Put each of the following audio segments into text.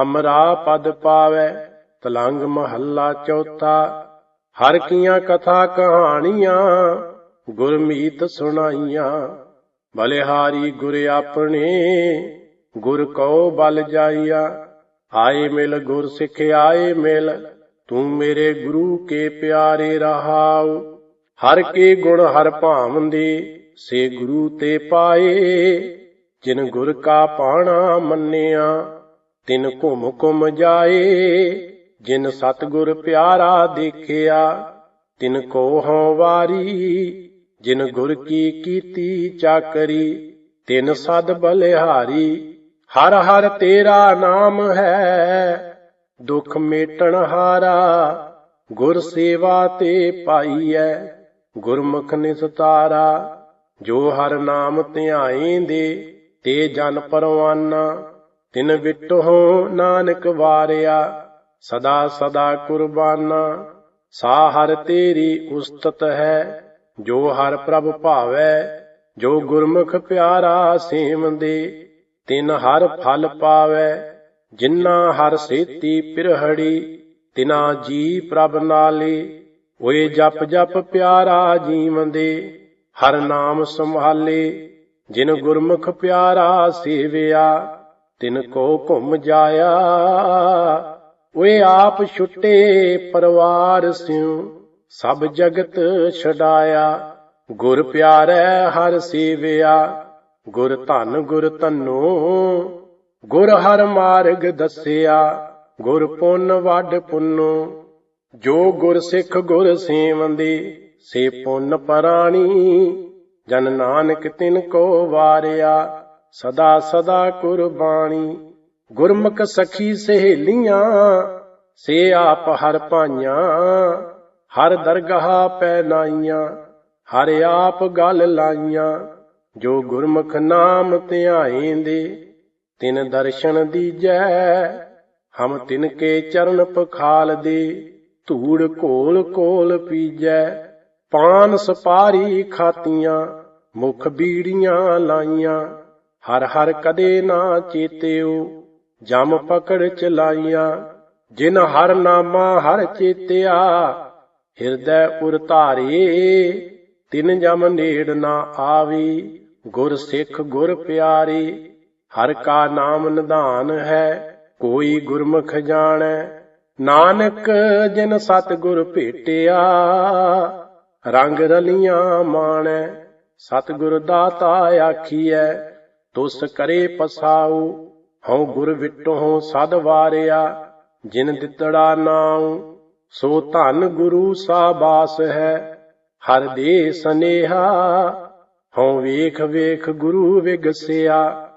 ਅਮਰਾ ਪਦ ਪਾਵੇ, ਤਲੰਗ ਮਹੱਲਾ ਚੌਥਾ। ਹਰ ਕੀਆਂ ਕਥਾ ਕਹਾਣੀਆਂ, ਗੁਰਮੀਤ ਸੁਣਾਈਆਂ। ਬਲਿਹਾਰੀ ਗੁਰ ਆਪਣੇ, ਗੁਰ ਕਉ ਬਲ ਜਾਈਆ। ਆਏ ਮਿਲ ਗੁਰ ਸਿੱਖ, ਆਏ ਮਿਲ, ਤੂੰ ਮੇਰੇ ਗੁਰੂ ਕੇ ਪਿਆਰੇ ਰਹਾਉ। ਹਰ ਕੇ ਗੁਣ ਹਰ ਭਾਵੰਦੇ, ਸੇ ਗੁਰੂ ਤੇ ਪਾਏ। ਜਿਨ ਗੁਰ ਕਾ ਪਾਣਾ ਮੰਨਿਆ ਤਿਨ ਘੁਮ ਘੁਮ ਜਾਏ, ਜਿਨ ਸਤਗੁਰ ਪਿਆਰਾ ਦੇਖਿਆ, ਤਿਨ ਕੋ ਹਉ ਵਾਰੀ, ਜਿਨ ਗੁਰ ਕੀ ਕੀਤੀ ਚਾਕਰੀ, ਤਿਨ ਸਦ ਬਲਿਹਾਰੀ, ਹਰ ਹਰ ਤੇਰਾ ਨਾਮ ਹੈ, ਦੁਖ ਮੇਟਣ ਹਾਰਾ, ਗੁਰ ਸੇਵਾ ਤੇ ਪਾਈਐ, ਗੁਰਮੁਖ ਨਿਸਤਾਰਾ ਜੋ ਹਰ ਨਾਮ ਧਿਆਏਂਦੇ ਤੇ ਜਨ ਪਰਵਾਨਾ। ਤਿਨ ਵਿਟੋ ਨਾਨਕ ਵਾਰਿਆ, ਸਦਾ ਸਦਾ ਕੁਰਬਾਨਾ। ਸਾ ਹਰ ਤੇਰੀ ਉਸਤਤ ਹੈ, ਜੋ ਹਰ ਪ੍ਰਭ ਭਾਵੈ, ਜੋ ਗੁਰਮੁਖ ਪਿਆਰਾ ਸੇਵੰਦੇ। ਤਿਨ ਹਰ ਫਲ ਪਾਵੈ, ਜਿਨ੍ਹਾਂ ਹਰ ਸੇਤੀ ਪਿਰਹੜੀ, ਤਿਨਾ ਜੀ ਪ੍ਰਭ ਨਾਲੇ। ਓਏ ਜਪ ਜਪ ਪਿਆਰਾ ਜੀਵੰਦੇ, ਹਰ ਨਾਮ ਸੰਭਾਲੇ, ਜਿਨ ਗੁਰਮੁਖ ਪਿਆਰਾ ਸੇਵਿਆ। ਤਿਨ ਕੋ ਘੁੰਮ ਜਾਇਆ। ਓਏ ਆਪ ਛੁੱਟੇ ਪਰਵਾਰ ਸਿਉ, ਸਭ ਜਗਤ ਛਡਾਇਆ। ਗੁਰ ਪਿਆਰੈ ਹਰ ਸੇਵਿਆ, ਗੁਰ ਧਨ ਗੁਰ ਧਨੋ। ਗੁਰ ਹਰ ਮਾਰਗ ਦੱਸਿਆ, ਗੁਰ ਪੁੰਨ ਵੱਡ ਪੁੰਨੋ। ਜੋ ਗੁਰ ਸਿੱਖ ਗੁਰ ਸੇਵੰਦੇ ਸੇ ਪੁੰਨ ਪਰਾਣੀ। ਜਨ ਨਾਨਕ ਤਿਨ ਕੋ ਵਾਰਿਆ। ਸਦਾ ਸਦਾ ਕੁਰਬਾਣੀ ਗੁਰਮੁਖ ਸਖੀ ਸਹੇਲੀਆਂ, ਸੇ ਆਪ ਹਰ ਭਾਈਆਂ। ਹਰ ਦਰਗਾਹ ਪੈ ਨਾਈਆਂ ਹਰ ਆਪ ਗੱਲ ਲਾਈਆਂ। ਜੋ ਗੁਰਮੁਖ ਨਾਮ ਧਿਆਏਂਦੇ ਤਿਨ ਦਰਸ਼ਨ ਦੀਜੈ। ਹਮ ਤਿਨ ਕੇ ਚਰਨ ਪਖਾਲ ਦੇ ਧੂੜ ਕੋਲ ਕੋਲ ਪੀਜੈ। ਪਾਨ ਸਪਾਰੀ ਖਾਤੀਆਂ, ਮੁਖ ਬੀੜੀਆਂ ਲਾਈਆਂ। ਹਰ ਹਰ ਕਦੇ ਨਾ ਚੇਤਿਓ, ਜਮ ਪਕੜ ਚਲਾਈਆਂ, ਜਿਨ ਹਰ ਨਾਮਾ ਹਰ ਚੇਤਿਆ, ਹਿਰਦੈ ਉਰ ਧਾਰੇ, ਤਿਨ ਜਮ ਨੇੜ ਨਾ ਆਵੀ, ਗੁਰ ਸਿੱਖ ਗੁਰ ਪਿਆਰੇ, ਹਰ ਕਾ ਨਾਮ ਨਿਧਾਨ ਹੈ, ਕੋਈ ਗੁਰਮੁਖ ਜਾਣੈ, ਨਾਨਕ ਜਿਨ ਸਤ ਗੁਰ ਭੇਟਿਆ, ਰੰਗ ਰਲੀਆਂ ਮਾਣੈ ਸਤ ਗੁਰ ਦਾਤਾ ਆਖੀਐ ਤੁਸ ਕਰੇ ਪਸਾਉ, ਹਉ ਗੁਰ ਵਿਟੋ ਸਦ ਵਾਰਿਆ, ਜਿਨ ਦਿੱਤੜਾ ਨਾਉ, ਸੋ ਧਨ ਗੁਰੂ ਸਾਬਾਸ ਹੈ। ਹਰ ਦੇ ਸਨੇਹਾ, ਹਉ ਵੇਖ ਵੇਖ ਗੁਰੂ ਵਿਗਸਿਆ,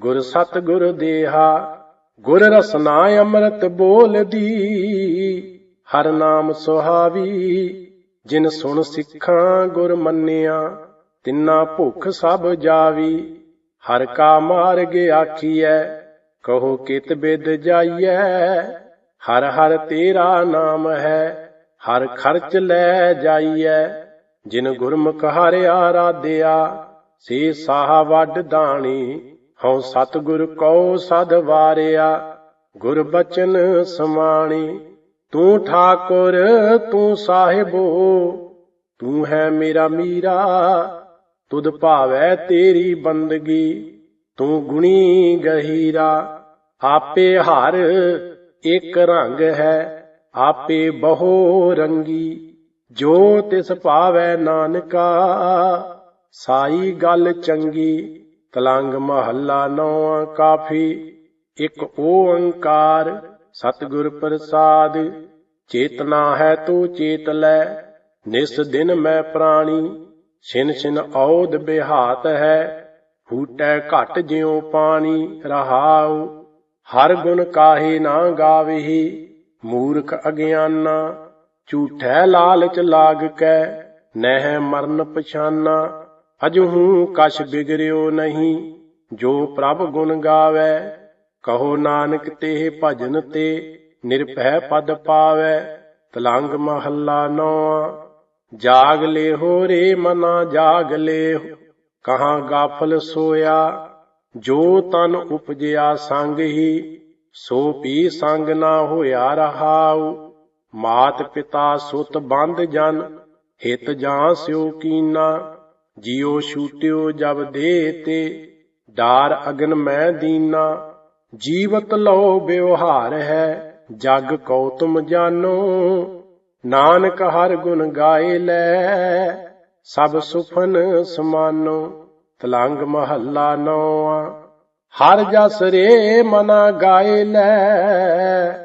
ਗੁਰ ਸਤ ਗੁਰ ਦੇਹਾ, ਗੁਰ ਰਸਨਾ ਅੰਮ੍ਰਿਤ ਬੋਲਦੀ ਹਰ ਨਾਮ ਸੁਹਾਵੀ, ਜਿਨ ਸੁਣ ਸਿੱਖਾਂ ਗੁਰ ਮੰਨਿਆ, ਤਿੰਨਾ ਭੁੱਖ ਸਭ ਜਾਵੀ। ਹਰ ਕਾ ਮਾਰਗ ਆਖੀਐ, ਕਹੋ ਕਿਤ ਬਿਦ ਜਾਈਐ। ਹਰ ਹਰ ਤੇਰਾ ਨਾਮ ਹੈ, ਹਰ ਖਰਚ ਲੈ ਜਾਈਐ। ਜਿਨ ਗੁਰਮੁਖ ਹਰਿ ਆਰਾਧਿਆ, ਸੇ ਸਾਹ ਵੱਡ ਦਾਣੀ, ਹਉ ਸਤਿਗੁਰ ਕਉ ਸਦ ਵਾਰਿਆ। ਗੁਰ ਬਚਨ ਸਮਾਣੀ, ਤੂੰ ਠਾਕੁਰ ਤੂੰ ਸਾਹਿਬੋ, ਤੂੰ ਹੈ ਮੇਰਾ ਮੀਰਾ ਤੁਧ ਭਾਵੈ ਤੇਰੀ ਬੰਦਗੀ, ਤੂੰ ਗੁਣੀ ਗਹੀਰਾ। ਆਪੇ ਹਰ ਇੱਕ ਰੰਗ ਹੈ, ਆਪੇ ਬਹੁ ਰੰਗੀ। ਜੋ ਤਿਸ ਭਾਵੈ ਨਾਨਕਾ, ਸਾਈ ਗੱਲ ਚੰਗੀ। ਤਲੰਗ ਮਹੱਲਾ ਨੌਵਾਂ ਕਾਫੀ, ਇੱਕ ਓੰਕਾਰ, ਸਤਿਗੁਰ ਪ੍ਰਸਾਦ। ਚੇਤਨਾ ਹੈ ਤੂੰ ਚੇਤ ਲੈ, ਨਿਸ ਦਿਨ ਮੈਂ ਪ੍ਰਾਣੀ। ਛਿਨ ਸਿਨ ਔਦ ਬਿਹਾਤ ਹੈ ਫੂਟੈ ਘਟ ਜਿਉ ਪਾਣੀ ਰਹਾਉ, ਹਰ ਗੁਣ ਕਾਹੇ ਨਾ ਗਾਵਹੀ, ਮੂਰਖ ਅਗਿਆਨਾ, ਝੂਠੈ ਲਾਲਚ ਲਾਗ ਕੈ, ਨਹਿ ਮਰਨ ਪਛਾਨਾ, ਅਜਹੂ ਕਛ ਬਿਗਰਿਓ ਨਹੀਂ, ਜੋ ਪ੍ਰਭ ਗੁਣ ਗਾਵੇ, ਕਹੋ ਨਾਨਕ ਤੇ ਭਜਨ ਤੇ, ਨਿਰਭੈ ਪਦ ਪਾਵੇ, ਤਲੰਗ ਮਹੱਲਾ ਨੌਵਾਂ ਜਾਗ ਲੈ ਹੋ ਰੇ ਮਨਾ ਜਾਗ ਲੈ ਕਹਾ ਗਾਫਲ ਸੋਇਆ, ਜੋ ਤਨ ਉਪਜਿਆ ਸੰਗ ਹੀ, ਸੋ ਪੀ ਸੰਗ ਨਾ ਹੋਇਆ ਰਹਾਉ, ਮਾਤ ਪਿਤਾ ਸੁਤ ਬੰਦ ਜਨ, ਹਿਤ ਜਾਂ ਸਿਓ ਕੀਨਾ, ਜਿਉ ਛੂਟਿਓ ਜਬ ਦੇ ਤੇ, ਡਾਰ ਅਗਨ ਮੈਂ ਦੀਨਾ, ਜੀਵਤ ਲਓ ਬਿਵਹਾਰ ਹੈ, ਜਗ ਕਉ ਤੁਮ ਜਾਨੋ ਨਾਨਕ ਹਰ ਗੁਣ ਗਾਏ ਲੈ, ਸਭ ਸੁਫਨ ਸਮਾਨੋ, ਤਲੰਗ ਮਹੱਲਾ ਨੌਆ ਹਰ ਜਸ ਰੇ ਮਨਾ ਗਾਏ ਲੈ,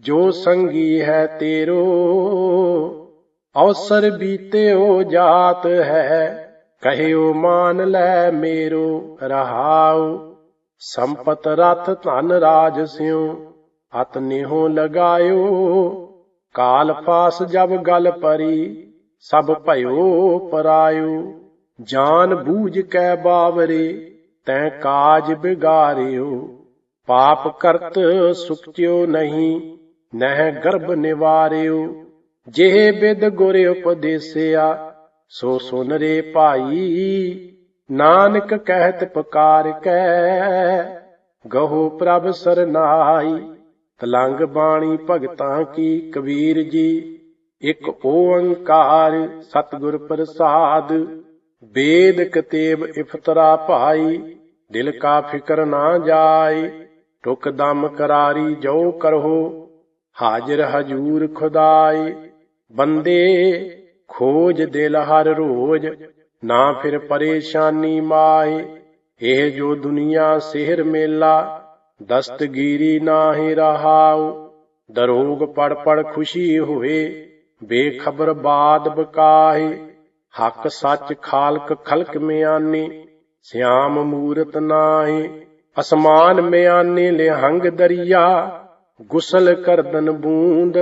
ਜੋ ਸੰਗੀ ਹੈ ਤੇਰੋ, ਅਵਸਰ ਬੀਤਿਓ ਜਾਤ ਹੈ, ਕਹਿਓ ਮਾਨ ਲੈ ਮੇਰੋ ਰਹਾਉ। ਸੰਪਤ ਰਥ ਧਨ ਰਾਜ ਸਿਉ, ਅਤ ਨਿਹੋ ਲਗਾਇਓ ਕਾਲ ਫਾਸ ਜਬ ਗਲ ਪਰੀ, ਸਭ ਭਇਓ ਪਰਾਇਓ। ਜਾਨ ਬੂਝ ਕੈ ਬਾਵਰੇ, ਤੈ ਕਾਜ ਬਿਗਾਰਿਓ। ਪਾਪ ਕਰਤ ਸੁਖਤਿਓ ਨਹੀਂ, ਨਹਿ ਗਰਭ ਨਿਵਾਰਿਓ। ਜਿਹੇ ਬਿਦ ਗੁਰ ਉਪਦੇਸਿਆ, ਸੋ ਸੁਨ ਰੇ ਭਾਈ, ਨਾਨਕ ਕਹਿਤ ਪਕਾਰ ਕੈ, ਗਹੋ ਪ੍ਰਭ ਸਰਨਾਈ ਤਲੰਗ ਬਾਣੀ ਭਗਤਾਂ ਕੀ ਕਬੀਰ ਜੀ। ਇਕ ਓੰਕਾਰ ਸਤਿਗੁਰ ਪ੍ਰਸਾਦ। ਵੇਦ ਕਤੇਬ ਇਫਤਰਾ ਭਾਈ, ਦਿਲ ਕਾ ਫਿਕਰ ਨਾ ਜਾਏ। ਟੁਕ ਦਮ ਕਰਾਰੀ ਜੋ ਕਰਹੋ, ਹਾਜ਼ਰ ਹਜੂਰ ਖੁਦਾਈ ਬੰਦੇ ਖੋਜ ਦਿਲ ਹਰ ਰੋਜ, ਨਾ ਫਿਰ ਪਰੇਸ਼ਾਨੀ ਮਾਏ। ਇਹ ਜੋ ਦੁਨੀਆ ਸਿਹਰ ਮੇਲਾ ਦਸਤਗੀਰੀ ਨਾਹੀ ਰਹਾਉ, ਦਰੋਗ ਪੜ ਪੜ ਖੁਸ਼ੀ ਹੋਏ, ਬੇਖਬਰ ਬਾਦ ਬਕਾਹੇ, ਹੱਕ ਸੱਚ ਖਾਲਕ ਖਲਕ ਮਿਆਨੀ, ਸਿਆਮ ਮੂਰਤ ਨਾਹੀ, ਅਸਮਾਨ ਮਿਆਨੇ ਲਿਹੰਗ ਦਰਿਆ, ਗੁਸਲ ਕਰਦਨ ਬੂੰਦ,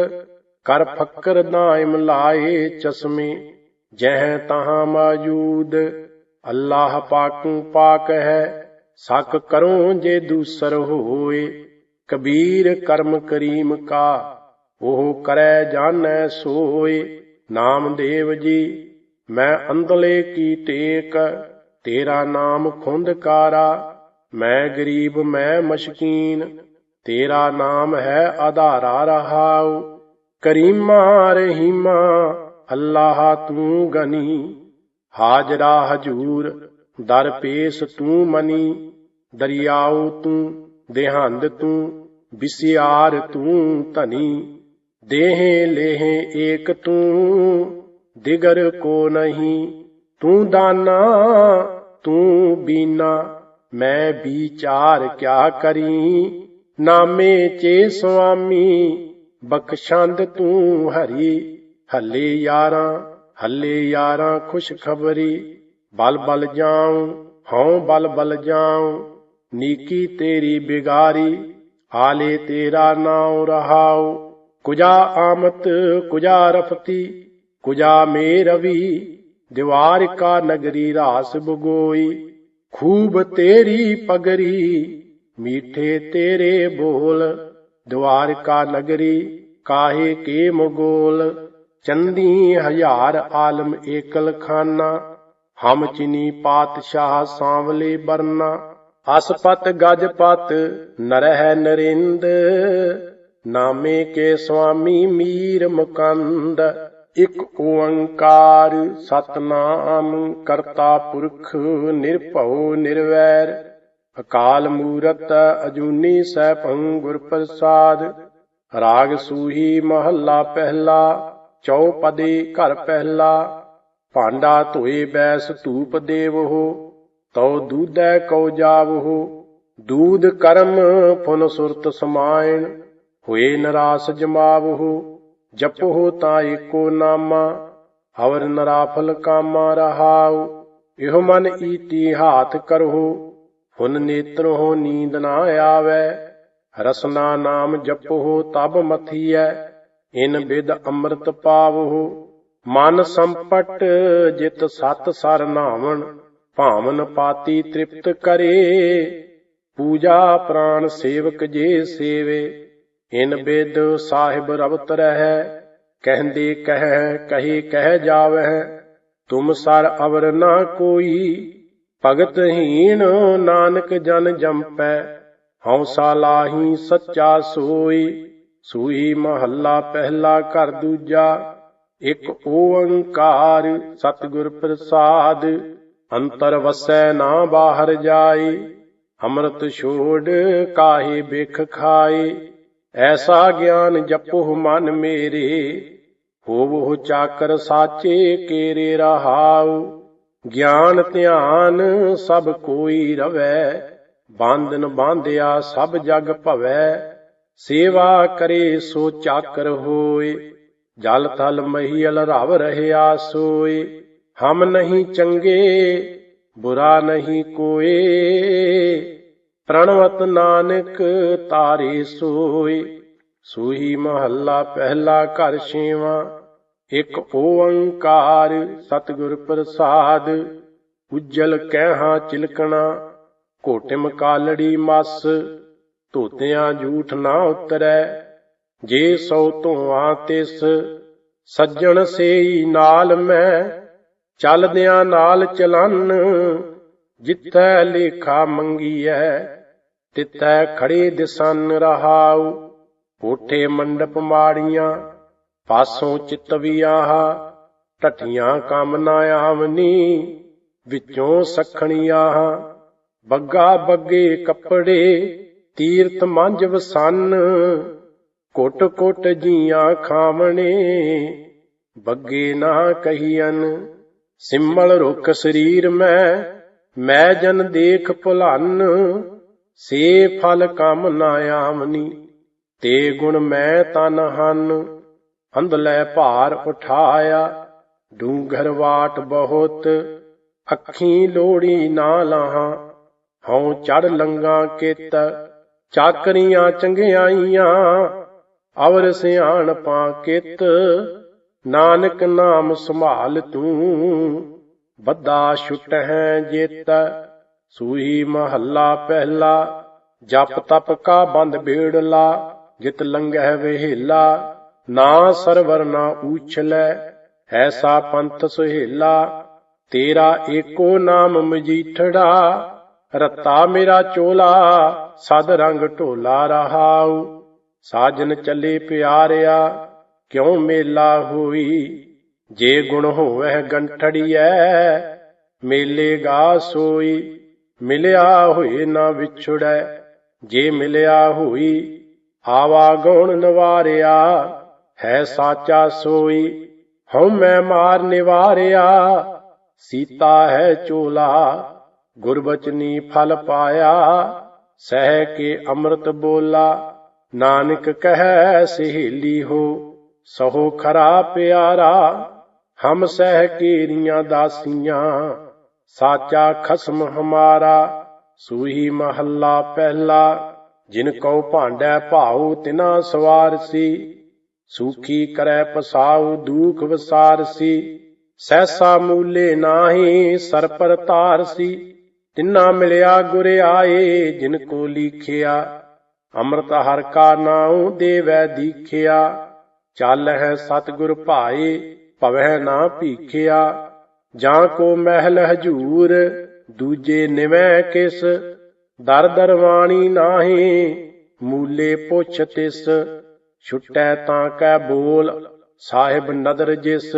ਕਰ ਫੱਕਰ ਦਾਇਮ ਲਾਏ ਚਸ਼ਮੇ, ਜਹ ਤਹਾਂ ਮੌਜੂਦ, ਅੱਲਾਹ ਪਾਕੂ ਪਾਕ ਹੈ ਸਕ ਕਰੋ ਜੇ ਦੂਸਰ ਹੋਏ, ਕਬੀਰ ਕਰਮ ਕਰੀਮ ਕਾ, ਉਹ ਕਰੈ ਜਾਣੈ ਸੋਏ। ਨਾਮਦੇਵ ਜੀ, ਮੈਂ ਅੰਦਲੇ ਕੀ ਟੇਕ, ਤੇਰਾ ਨਾਮ ਖੁੰਦਕਾਰਾ ਮੈਂ ਗਰੀਬ, ਮੈਂ ਮਸ਼ਕੀਨ, ਤੇਰਾ ਨਾਮ ਹੈ ਆਧਾਰਾ ਰਹਾਉ। ਕਰੀਮਾ ਰਹੀਮਾ, ਅੱਲਾਹ ਤੂੰ ਗਨੀ। ਹਾਜਰਾ ਹਜੂਰ, ਦਰ ਪੇਸ ਤੂੰ ਮਨੀ। ਦਰਿਆਉ ਤੂੰ, ਦੇਹੰਦ ਤੂੰ, ਬਿਸਿਆਰ ਤੂੰ ਧਨੀ। ਦੇਹੇ ਲੇਹੇ ਏਕ ਤੂੰ, ਦਿਗਰ ਕੋ ਨਹੀਂ। ਤੂੰ ਦਾਨਾ, ਤੂੰ ਬੀਨਾ, ਮੈਂ ਵਿਚਾਰ ਕਿਆ ਕਰੀ। ਨਾਮੇ ਚੇ ਸੁਆਮੀ, ਬਖਸ਼ੰਦ ਤੂੰ ਹਰੀ। ਹੱਲੇ ਯਾਰਾਂ ਹੱਲੇ ਯਾਰਾਂ ਖੁਸ਼ ਖਬਰੀ ਬਲ ਬਲ ਜਾਉ, ਹਉ ਬਲ ਬਲ ਜਾਉ। ਨੀਕੀ ਤੇਰੀ ਬਿਗਾਰੀ ਆਲੇ ਤੇਰਾ ਨਾਉ ਰਹਾਉ। ਕੁਜਾ ਆਮਤ, ਕੁਜਾ ਰਫਤੀ, ਕੁਜਾ ਮੇਰਵੀ ਦੀਵਾਰ ਕਾ ਨਗਰੀ ਰਾਸ ਬਗੋਈ। ਖੂਬ ਤੇਰੀ ਪਗਰੀ, ਮੀਠੇ ਤੇਰੇ ਬੋਲ। ਦੀਵਾਰ ਕਾ ਨਗਰੀ, ਕਾਹੇ ਕੇ ਮਗੋਲ। ਚੰਦੀ ਹਜ਼ਾਰ ਆਲਮ ਏਕਲ ਖਾਨਾ ਹਮ ਚਿਨੀ ਪਾਤਸ਼ਾਹ ਸਾਂਵਲੇ ਬਰਨਾ। ਅਸਪਤ ਗਜਪਤ ਨਰਹਿ ਨਰਿੰਦ। ਨਾਮੇ ਕੇ ਸੁਆਮੀ ਮੀਰ ਮੁਕੰਦ। ਇਕ ਓੰਕਾਰ ਸਤਨਾਮ ਕਰਤਾ ਪੁਰਖ ਨਿਰਭਉ ਨਿਰਵੈਰ। ਅਕਾਲ ਮੂਰਤ ਅਜੂਨੀ ਸੈਭੰ ਗੁਰ ਪ੍ਰਸਾਦ। ਰਾਗ ਸੂਹੀ ਮਹੱਲਾ ਪਹਿਲਾ ਚੌਪਦੀ ਘਰ ਪਹਿਲਾ। ਭਾਂਡਾ ਧੋਏ ਬੈਸ ਧੂਪ ਦੇਵੋ। ਤਉ ਦੂਧੈ ਕਉ ਜਾਵੋ ਦੂਧ ਕਰਮ ਫੁਨ ਸੁਰਤ ਸਮਾਇਣ, ਹੋਏ ਨਰਾਸ ਜਮਾਵੋ ਜਪੋ ਤਾਂ ਏਕੋ ਨਾਮਾ, ਹਵਰ ਨਰਾਫਲ ਕਾਮਾ ਰਹਾਉ, ਇਹੋ ਮਨ ਈਤੀ ਹਾਥ ਕਰੋ ਹੁਨ ਨੇਤਰ ਹੋ ਨੀਂਦ ਨਾ ਆਵੇ, ਰਸਨਾ ਨਾਮ ਜਪੋ ਤਬ ਮਥੀਐ, ਇਨ ਬਿਦ ਅੰਮ੍ਰਿਤ ਪਾਵੋ ਮਨ ਸੰਪਟ ਜਿਤ ਸਤ ਸਰ ਨਾਵਣ। ਭਾਵਨ ਪਾਤੀ ਤ੍ਰਿਪਤ ਕਰੇ, ਪੂਜਾ ਪ੍ਰਾਨ ਸੇਵਕ ਜੇ ਸੇਵੇ। ਇਨ ਬਿਦ ਸਾਹਿਬ ਰਵਤ ਰਹਿ, ਕਹਿੰਦੇ ਕਹਿ, ਕਹੇ ਕਹਿ ਜਾਵਹਿ, ਤੁਮ ਸਰ ਅਵਰ ਨਾ ਕੋਈ, ਭਗਤ ਹੀਣ ਨਾਨਕ ਜਨ ਜੰਪੈ। ਹਉਸਾ ਲਾਹੀ ਸੱਚਾ ਸੋਈ ਸੂਈ ਮਹੱਲਾ ਪਹਿਲਾ ਘਰ ਦੂਜਾ। ਇਕ ਓੰਕਾਰ ਸਤਿਗੁਰ ਪ੍ਰਸਾਦ ਅੰਤਰ ਵਸੈ ਨਾ ਬਾਹਰ ਜਾਏ ਅੰਮ੍ਰਿਤ ਛੋੜ ਕਾਹੇ ਬਿਖ ਖਾਏ ਐਸਾ ਗਿਆਨ ਜਪੋ ਮਨ ਮੇਰੇ ਹੋਵੋ ਚਾਕਰ ਸਾਚੇ ਕੇਰੇ ਰਹਾਉ। ਗਿਆਨ ਧਿਆਨ ਸਭ ਕੋਈ ਰਵੈ, ਬਾਂਧਨ ਬਾਂਧਿਆ ਸਭ ਜਗ ਭਵੈ। ਸੇਵਾ ਕਰੇ ਸੋ ਚਾਕਰ ਹੋਏ, ਜਲ ਥਲ ਮਹੀਲ ਰਵ ਰਹਿਆ ਸੋਏ। ਹਮ ਨਹੀਂ ਚੰਗੇ, ਬੁਰਾ ਨਹੀਂ ਕੋਏ। ਪ੍ਰਣਵਤ ਨਾਨਕ ਤਾਰੇ ਸੋਏ। ਸੂਹੀ ਮਹੱਲਾ ਪਹਿਲਾ ਘਰ ਛੇਵਾਂ। ਇੱਕ ਓੰਕਾਰ ਸਤਿਗੁਰ ਪ੍ਰਸਾਦ। ਉਜਲ ਕਹਿਹਾ ਚਿਲਕਣਾ, ਘੋਟਿਮ ਕਾਲੜੀ ਮਸ। ਧੋਤਿਆਂ ਝੂਠ ਨਾ ਉਤਰੈ, ਜੇ ਸੋ ਧੋਆਂ ਤਿਸ। ਸੱਜਣ ਸੇਈ ਨਾਲ ਮੈਂ ਚੱਲਦਿਆਂ ਨਾਲ ਚਲਨ, ਜਿੱਥੈ ਲੇਖਾ ਮੰਗੀਐ, ਤਿੱਥੈ ਖੜੇ ਦਿਸਨ ਰਹਾਉ, ਕੋਠੇ ਮੰਡਪ ਮਾੜੀਆਂ, ਪਾਸੋਂ ਚਿਤਵੀਆਹ ਟਠੀਆਂ ਕੰਮ ਨਾ ਆਵਨੀ, ਵਿੱਚੋਂ ਸਖਣੀਆਂ ਬੱਗਾ ਬੱਗੇ ਕੱਪੜੇ ਤੀਰਤ ਮੰਜ ਵਸਨ, ਕੋਟ ਕੋਟ ਜੀਆਂ ਖਾਵਣੇ, ਬੱਗੇ ਨਾ ਕਹੀਆਂ ਸਿਮਲ ਰੁੱਖ ਸਰੀਰ ਮੈਂ ਮੈਂ ਜਨ ਦੇਖ ਭੁਲਨ, ਸੇ ਫਲ ਕਮ ਨਾ ਆਵਨੀ। ਤੇ ਗੁਣ ਮੈਂ ਤਨ ਹਨ ਅੰਧਲੇ ਭਾਰ ਉਠਾਇਆ। ਡੂੰਘਰ ਵਾਟ ਬਹੁਤ, ਅੱਖੀ ਲੋੜੀ ਨਾ ਲਾਹਾਂ। ਹਉ ਚੜ ਲੰਗਾ ਕਿਤ, ਚਾਕਰੀਆਂ ਚੰਗਿਆਈਆਂ। ਅਵਰ ਸਿਆਣ ਪਾ ਕਿਤ ਨਾਨਕ ਨਾਮ ਸੰਭਾਲ ਤੂੰ ਬੱਦਾ ਛੁਟ ਹੈ ਜਿਤ। ਸੂਈ ਮਹੱਲਾ ਪਹਿਲਾ, ਜਪ ਤਪ ਕਾ ਬੰਦ ਬੇੜਲਾ, ਜਿਤ ਲੰਘੈ ਵਹਿਲਾ। ਨਾ ਸਰਵਰ ਨਾ ਊਛਲੈ ਐਸਾ ਪੰਥ ਸੁਹੇਲਾ। ਤੇਰਾ ਏਕੋ ਨਾਮ ਮਜੀਠੜਾ, ਰਤਾ ਮੇਰਾ ਚੋਲਾ, ਸਦ ਰੰਗ ਢੋਲਾ ਰਹਾਉ। ਸਾਜਨ ਚੱਲੇ ਪਿਆਰਿਆ ਕਿਉ ਮੇਲਾ ਹੋਈ? ਜੇ ਗੁਣ ਹੋਵੈ ਗੰਠੜੀਐ, ਮੇਲੇ ਗਾ ਸੋਈ। ਮਿਲਿਆ ਹੋਏ ਨਾ ਵਿਛੜੈ, ਜੇ ਮਿਲਿਆ ਹੋਈ, ਆਵਾ ਗਉਣ ਨਵਾਰਿਆ, ਹੈ ਸਾਚਾ ਸੋਈ। ਹਉ ਮੈਂ ਮਾਰ ਨਿਵਾਰਿਆ, ਸੀਤਾ ਹੈ ਚੋਲਾ। ਗੁਰਬਚਨੀ ਫਲ ਪਾਇਆ, ਸਹਿ ਕੇ ਅੰਮ੍ਰਿਤ ਬੋਲਾ। ਨਾਨਕ ਕਹੈ ਸਹੇਲੀ ਹੋ ਸਹੋ ਖਰਾ ਪਿਆਰਾ, ਹਮ ਸਹਿ ਕੇਰੀਆਂ ਦਾਸੀਆਂ, ਸਾਚਾ ਖਸਮ ਹਮਾਰਾ, ਸੂਹੀ ਮਹੱਲਾ ਪਹਿਲਾ, ਜਿਨ ਕਉ ਭਾਂਡੈ ਭਾਉ ਤਿਨਾ ਸਵਾਰ ਸੀ ਸੂਖੀ ਕਰੈ ਪਸਾਉ ਦੂਖ ਵਸਾਰ ਸੀ ਸਹਿਸਾ ਮੂਲੇ ਨਾਹੀ ਸਰ ਪਰ ਧਾਰ ਸੀ ਤਿਨਾ ਮਿਲਿਆ ਗੁਰ ਆਏ ਜਿਨ ਕੋ ਲੀਖਿਆ, ਅੰਮ੍ਰਿਤ ਹਰ ਕਾ ਨਾਉ ਦੇਵੈ ਦੀਖਿਆ। ਚੱਲ ਹੈ ਸਤਿਗੁਰ ਭਾਏ ਭਵੈ ਨਾ ਭੀਖਿਆ, ਜਾਂ ਕੋ ਮਹਿਲ ਹਜੂਰ, ਦੂਜੇ ਨਿਵੈ ਕਿਸ, ਦਰ ਦਰਵਾਣੀ ਨਾਹੀ, ਮੂਲੇ ਪੁੱਛ ਤਿਸ, ਛੁਟੈ ਤਾਂ ਕੈ ਬੋਲ, ਸਾਹਿਬ ਨਦਰ ਜਿਸ,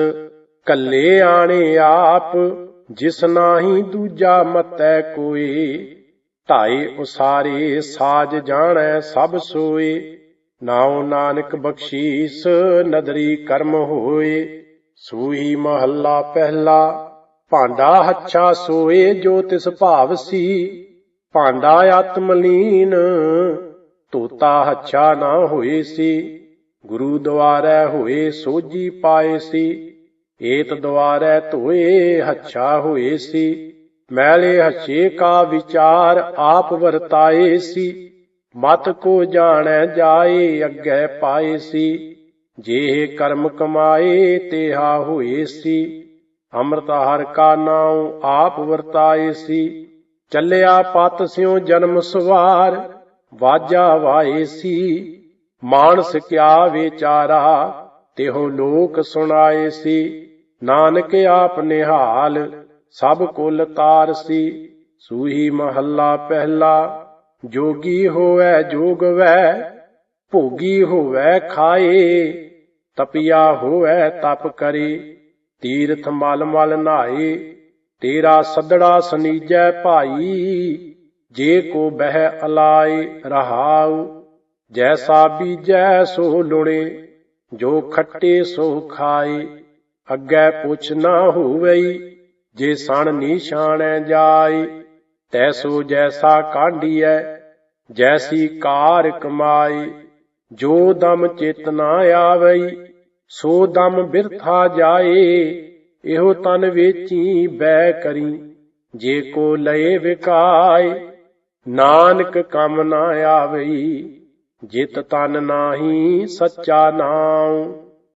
ਕੱਲੇ ਆਣੇ ਆਪ, ਜਿਸ ਨਾਹੀ ਦੂਜਾ ਮਤੈ ਕੋਈ ਢਾਈ ਉਸਾਰੇ ਸਾਜ ਜਾਣੈ ਸਭ ਸੋਏ। ਨਾਉ ਨਾਨਕ ਬਖਸ਼ੀਸ, ਨਦਰੀ ਕਰਮ ਹੋਏ ਸੂਈ ਮਹੱਲਾ ਪਹਿਲਾ, ਭਾਂਡਾ ਹੱਛਾ ਸੋਏ ਜੋ ਤਿਸ ਭਾਵ ਸੀ, ਭਾਂਡਾ ਆਤਮਲੀਨ ਤੋਤਾ ਹੱਛਾ ਨਾ ਹੋਏ ਸੀ, ਗੁਰੂ ਦੁਆਰੈ ਹੋਏ ਸੋਜੀ ਪਾਏ ਸੀ, ਏਤ ਦੁਆਰੈ ਧੋਏ ਹੱਛਾ ਹੋਏ ਸੀ, ਮੈਲੇ ਹੱਛੇ ਕਾ ਵਿਚਾਰ ਆਪ ਵਰਤਾਏ ਸੀ। ਮਤ ਕੋ ਜਾਣੈ ਜਾਏ ਅੱਗੇ ਪਾਏ ਸੀ। ਜੇ ਕਰਮ ਕਮਾਏ, ਤੇਹਾ ਹੋਏ ਸੀ। ਅੰਮ੍ਰਿਤ ਹਰ ਕਾ ਨਾਉ ਆਪ ਵਰਤਾਏ ਸੀ। ਚੱਲਿਆ ਪਤ ਸਿਉ ਜਨਮ ਸਵਾਰ, ਵਾਜਾ ਵਾਏ ਸੀ। ਮਾਨਸ ਕਿਆ ਵਿਚਾਰਾ, ਤਿਹੋ ਲੋਕ ਸੁਣਾਏ ਸੀ। ਨਾਨਕ ਆਪ ਨਿਹਾਲ, ਸਭ ਕੁਲ ਤਾਰ ਸੀ। ਸੂਹੀ ਮਹੱਲਾ ਪਹਿਲਾ ਜੋਗੀ ਹੋਵੈ, ਜੋਗਵੈ, ਭੋਗੀ ਹੋਵੈ, ਖਾਏ। ਤਪਿਆ ਹੋਵੈ, ਤਪ ਕਰੇ। ਤੀਰਥ ਮਲ ਮਲ ਨਹਾਏ ਤੇਰਾ ਸੱਦੜਾ ਸਨੀਜੈ ਭਾਈ। ਜੇ ਕੋ ਬਹਿ ਅਲਾਏ ਰਹਾਉ, ਜੈਸਾ ਬੀਜੈ ਸੋ ਲੁਣੇ ਜੋ ਖੱਟੇ ਸੋ ਖਾਏ, ਅੱਗੇ ਪੁੱਛ ਨਾ ਹੋਵਈ। ਜੇ ਸਣ ਨਿਸ਼ਾਨੈ ਜਾਏ ਤੈਸੋ ਜੈਸਾ ਕਾਢੀਐ, ਜੈਸੀ ਕਾਰ ਕਮਾਈ, ਜੋ ਦਮ ਚੇਤਨਾ ਆਵਈ, ਸੋ ਦਮ ਬਿਰਥਾ ਜਾਏ, ਇਹੋ ਤਨ ਵੇਚੀ ਬੈ ਕਰੀ, ਜੇ ਕੋ ਲਏ ਵਿਕਾਏ, ਨਾਨਕ ਕਮ ਨਾ ਆਵਈ, ਜਿਤ ਤਨ ਨਾਹੀ ਸੱਚਾ ਨਾਮ